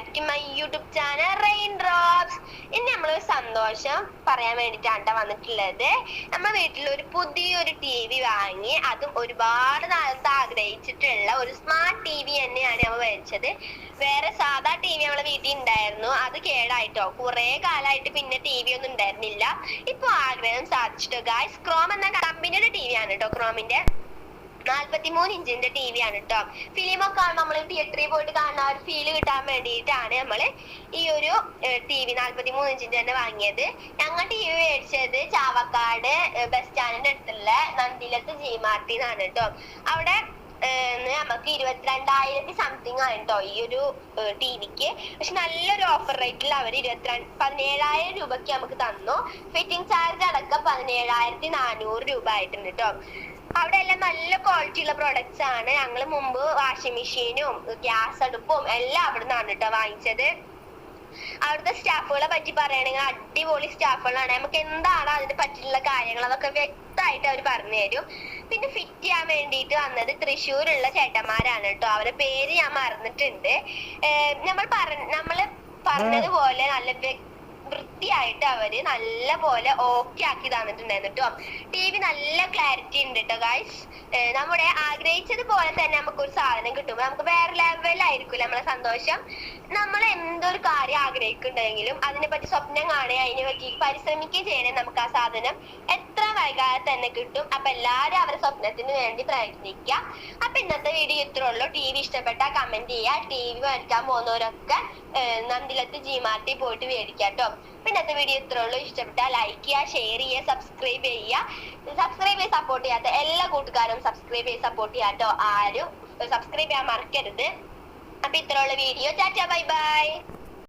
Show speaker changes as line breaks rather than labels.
Back YouTube channel rain drops ഇനി നമ്മൾ സന്തോഷം പറയാൻ വേണ്ടിയിട്ടാണ് ട്ടോ വന്നിട്ടുള്ളത്. നമ്മുടെ വീട്ടിൽ ഒരു പുതിയൊരു ടി വി വാങ്ങി അതും ഒരുപാട് നാളത്തെ ആഗ്രഹിച്ചിട്ടുള്ള ഒരു സ്മാർട്ട് ടി വി തന്നെയാണ് നമ്മൾ മേടിച്ചത്. വേറെ സാധാ ടി വി നമ്മളെ വീട്ടിൽ ഉണ്ടായിരുന്നു അത് കേടായിട്ടോ. കുറെ കാലമായിട്ട് പിന്നെ ടി വി ഒന്നും ഉണ്ടായിരുന്നില്ല ഇപ്പൊ ആഗ്രഹം സാധിച്ചിട്ടോ? ഗായ്സ് ക്രോം എന്ന കമ്പനിയുടെ ടി വി ആണ് കേട്ടോ ക്രോമിന്റെ നാല്പത്തിമൂന്ന് ഇഞ്ചിന്റെ ടി വി ആണ് കേട്ടോ ഫിലിമൊക്കെ നമ്മൾ തിയേറ്ററിൽ പോയിട്ട് കാണുന്ന ഒരു ഫീൽ കിട്ടാൻ വേണ്ടിയിട്ടാണ് നമ്മൾ ഈ ഒരു ടി വി നാല്പത്തിമൂന്ന് ഇഞ്ചിന്റെ തന്നെ വാങ്ങിയത്. ഞങ്ങൾ ടി വി മേടിച്ചത് ചാവക്കാട് ബസ് സ്റ്റാൻഡിന്റെ അടുത്തുള്ള നന്ദിലത്ത് ജി മാർട്ടിന്നാണ് കേട്ടോ അവിടെ നമുക്ക് ഇരുപത്തിരണ്ടായിരത്തി സംതിങ് ആണ് കേട്ടോ ഈ ഒരു ടി വിക്ക് പക്ഷെ നല്ലൊരു ഓഫർ റേറ്റിൽ അവർ ഇരുപത്തിരണ്ട് പതിനേഴായിരം രൂപയ്ക്ക് നമുക്ക് തന്നു. ഫിറ്റിംഗ് ചാർജ് അടക്കം പതിനേഴായിരത്തി നാനൂറ് രൂപ ആയിട്ടുണ്ട് കേട്ടോ അവിടെ എല്ലാം നല്ല ക്വാളിറ്റി ഉള്ള പ്രൊഡക്ട്സ് ആണ്. ഞങ്ങൾ മുമ്പ് വാഷിംഗ് മെഷീനും ഗ്യാസ് അടുപ്പും എല്ലാം അവിടെ നിന്നാണ് കേട്ടോ വാങ്ങിച്ചത്. അവിടുത്തെ സ്റ്റാഫുകളെ പറ്റി പറയുകയാണെങ്കിൽ അടിപൊളി സ്റ്റാഫുകളാണ് നമുക്ക് എന്താണ് അതിനെ പറ്റിയുള്ള കാര്യങ്ങൾ അതൊക്കെ വ്യക്തമായിട്ട് അവർ പറഞ്ഞു തരും. പിന്നെ ഫിറ്റ് ചെയ്യാൻ വേണ്ടിയിട്ട് വന്നത് തൃശ്ശൂരുള്ള ചേട്ടന്മാരാണ് കേട്ടോ അവരുടെ പേര് ഞാൻ മറന്നിട്ടുണ്ട്. നമ്മൾ നമ്മൾ പറഞ്ഞതുപോലെ നല്ല വൃത്തിയായിട്ട് അവർ നല്ല പോലെ ഓക്കെ ആക്കി തന്നിട്ടുണ്ടായിരുന്നു കേട്ടോ ടി വി നല്ല ക്ലാരിറ്റി ഉണ്ട് കേട്ടോ ഗായ്സ് നമ്മുടെ ആഗ്രഹിച്ചത് പോലെ തന്നെ നമുക്ക് ഒരു സാധനം കിട്ടുമ്പോൾ നമുക്ക് വേറെ ലെവലായിരിക്കും നമ്മളെ സന്തോഷം. നമ്മൾ എന്തൊരു കാര്യം ആഗ്രഹിക്കുന്നുണ്ടെങ്കിലും അതിനെ പറ്റി സ്വപ്നം കാണുക അതിനെ പറ്റി പരിശ്രമിക്കുകയും ചെയ്യണേ നമുക്ക് ആ സാധനം എത്ര വൈകാതെ തന്നെ കിട്ടും. അപ്പൊ എല്ലാവരും അവരുടെ സ്വപ്നത്തിന് വേണ്ടി പ്രയത്നിക്കുക. അപ്പൊ ഇന്നത്തെ വീഡിയോ ഇത്രേ ഉള്ളൂ. ടി വി ഇഷ്ടപ്പെട്ട കമന്റ് ചെയ്യുക. ടി വി മേടിക്കാൻ പോകുന്നവരൊക്കെ നന്ദിലത്ത് ജി മാർട്ടി പോയിട്ട് മേടിക്കാം കേട്ടോ. ഇന്നത്തെ വീഡിയോ ഇത്രേ ഉള്ളൂ. ഇഷ്ടപ്പെട്ട ലൈക്ക് ചെയ്യുക ഷെയർ ചെയ്യുക സബ്സ്ക്രൈബ് ചെയ്യുക. സബ്സ്ക്രൈബ് ചെയ്ത് സപ്പോർട്ട് ചെയ്യാത്ത എല്ലാ കൂട്ടുകാരും സബ്സ്ക്രൈബ് ചെയ്ത് സപ്പോർട്ട് ചെയ്യാം കേട്ടോ. ആരും സബ്സ്ക്രൈബ് ചെയ്യാൻ മറക്കരുത്. അപ്പൊ ഇത്രയുള്ള വീഡിയോ. Tata bye bye